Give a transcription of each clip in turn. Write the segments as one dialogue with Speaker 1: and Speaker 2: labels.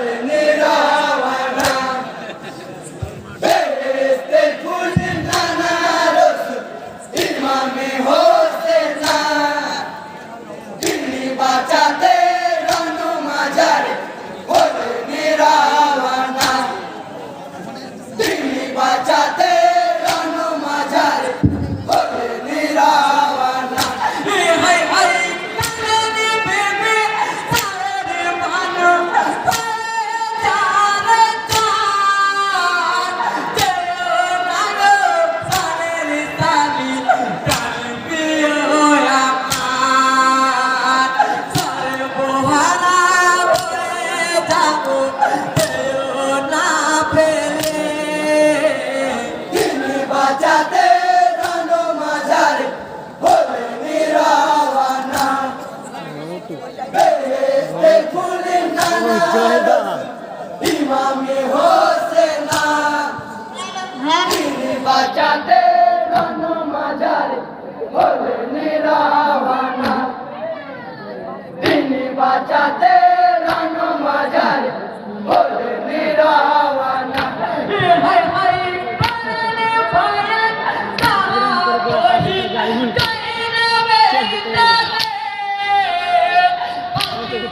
Speaker 1: Amen. Emami Hosena বাঁচাতে রণ মাজার হলেন রাবানা তিনি বাঁচাতে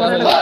Speaker 1: one of the